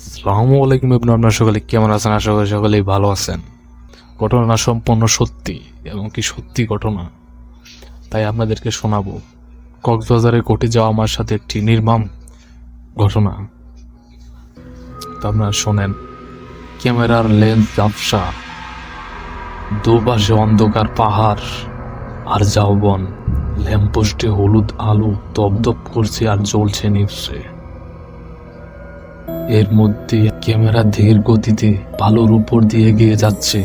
আসসালামু আলাইকুম আপনার সকলে কেমন আছেন? আশা করি সকলেই ভালো আছেন। ঘটনা সম্পূর্ণ সত্যি এবং কি সত্যি ঘটনা, তাই আপনাদেরকে শোনাবো। কক্সবাজারে ঘটে যাওয়া আমার সাথে একটি নির্মম ঘটনা। তো আপনারা শোনেন, ক্যামেরার লেন্স ঝাপসা দুপাশে অন্ধকার পাহাড় আর যাওবন ল্যাম্পোস্টে হলুদ আলো দপদপ করছে আর জ্বলছে নিভছে এর মধ্যে ক্যামেরা ধীর গতিতে বালুর উপর দিয়ে এগিয়ে যাচ্ছে।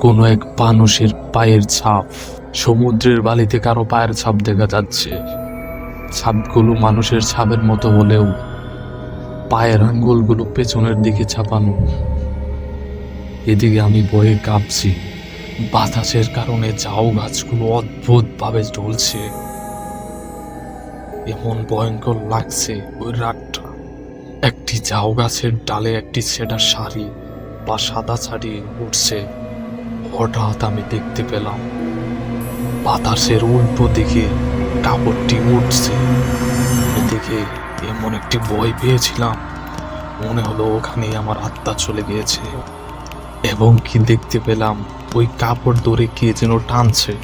কোনো এক মানুষের পায়ের ছাপ, সমুদ্রের বালিতে কারও পায়ের ছাপ দেখা যাচ্ছে। ছাপগুলো মানুষের ছাপের মতো হলেও পায়ের আঙ্গুলগুলো পেছনের দিকে ছাপানো। এদিকে আমি বয়ে কাঁপছি। বাতাসের কারণে ঝাউ গাছগুলো অদ্ভুত ভাবে ঢলছে এমন ভয়ঙ্কর লাগছে ওই রাতটা। একটি ঝাউ গাছের ডালে একটি সেটা শাড়ি বা সাদা শাড়ি উঠছে। হঠাৎ আমি দেখতে পেলাম, বাতাসের উল্টো দিকে কাপড়টি উঠছে। এদিকে এমন একটি ভয় পেয়েছিলাম, মনে হলো ওখানে আমার আত্মা চলে গিয়েছে। এবং কি দেখতে পেলাম, ওই কাপড় ধরে কে যেন টানছে।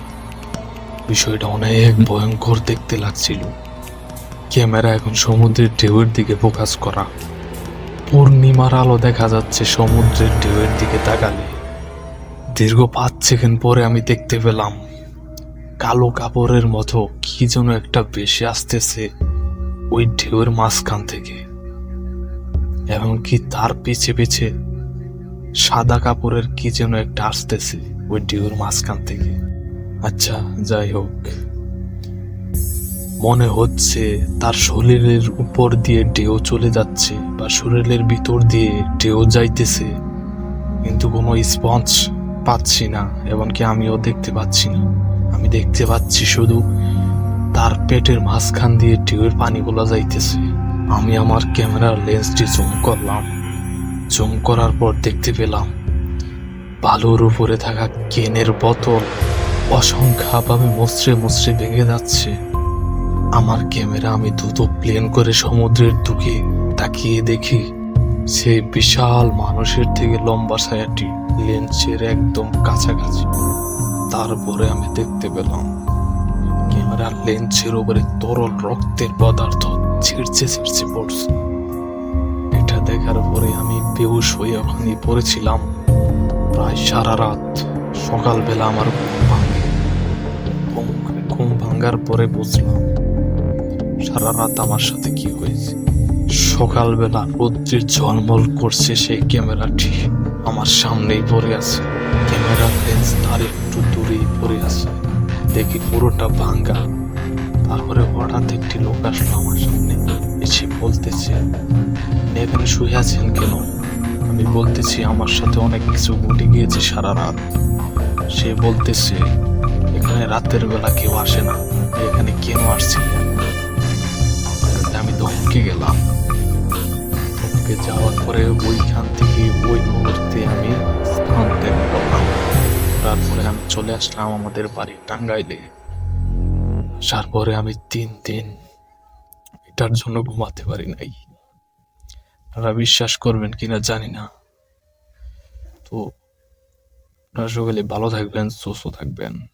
বিষয়টা অনেক ভয়ঙ্কর দেখতে লাগছিল। ক্যামেরা এখন সমুদ্রের ঢেউয়ের দিকে ফোকাস করা। পূর্ণিমার আলো দেখা যাচ্ছে সমুদ্রের ঢেউয়ের দিকে তাকালে। দীর্ঘ পাঁচ সেকেন্ড পরে আমি দেখতে পেলাম, কালো কাপড়ের মতো কি যেন একটা বেশি আসতেছে ওই ঢেউয়ের মাঝখান থেকে। এমনকি তার পিছে পিছে সাদা কাপড়ের কি যেন একটা আসতেছে ওই ঢেউয়ের মাঝখান থেকে। আচ্ছা যাই হোক। মনে হচ্ছে তার শরীরের উপর দিয়ে ঢেউ চলে যাচ্ছে বা শরীরের ভিতর দিয়ে ঢেউ যাইতেছে। কিন্তু কোনো স্পঞ্জ পাচ্ছি না, এমনকি আমিও দেখতে পাচ্ছি না। আমি দেখতে পাচ্ছি শুধু তার পেটের মাঝখান দিয়ে ঢেউয়ের পানিগুলো যাইতেছে। আমি আমার ক্যামেরার লেন্সটি জুম করলাম। জুম করার পর দেখতে পেলাম বালুর উপরে থাকা কেনের বোতল অসংখ্যভাবে মুচড়ে মুচড়ে ভেঙে যাচ্ছে। আমার ক্যামেরা আমি দ্রুত প্লেন করে সমুদ্রের দিকে তাকিয়ে দেখি সেই বিশাল মানুষের থেকে লম্বা ছায়াটি লেন্সের একদম কাছাকাছি। তারপরে আমি দেখতে পেলাম, ক্যামেরার লেন্সের উপরে তরল রক্তের পদার্থ ছিঁড়ছে ছিঁড়ছে পড়ছে। এটা দেখার পরে আমি বেহুশ হয়ে ওখানে পড়েছিলাম। প্রায় সারা রাত সকালবেলা আমার ঘুম ভাঙে। ঘুম- ভাঙার পরে বুঝলাম সারা রাত আমার সাথে কি হয়েছে? সকালবেলা রৌদ্রের ঝলমল করছে সেই ক্যামেরাটি আমার সামনেই পড়ে আছে। ক্যামেরার লেন্স তার একটু দূরেই পড়ে আছে। দেখি পুরোটা ভাঙ্গা। তারপরে হঠাৎ একটি লোক আসলো আমার সামনে। এসে বলতেছে এখানে শুয়ে আছেন কেন? আমি বলতেছি, আমার সাথে অনেক কিছু ঘটে গিয়েছে সারা রাত। সে বলতেছে, এখানে রাতের বেলা কেউ আসে না। এখানে কেন আসছিলেন ধমকে গেলাম। ধমকে যাওয়ার পরে ওইখান থেকে ওই মুহূর্তে আমি স্থান ত্যাগ করলাম। তারপরে আমি চলে আসলাম আমাদের বাড়ি টাঙ্গাইলে। আসার পরে আমি তিন দিন এটার জন্য ঘুমাতে পারি নাই। আপনারা বিশ্বাস করবেন কিনা জানি না। তো আপনারা সকলে ভালো থাকবেন, সুস্থ থাকবেন।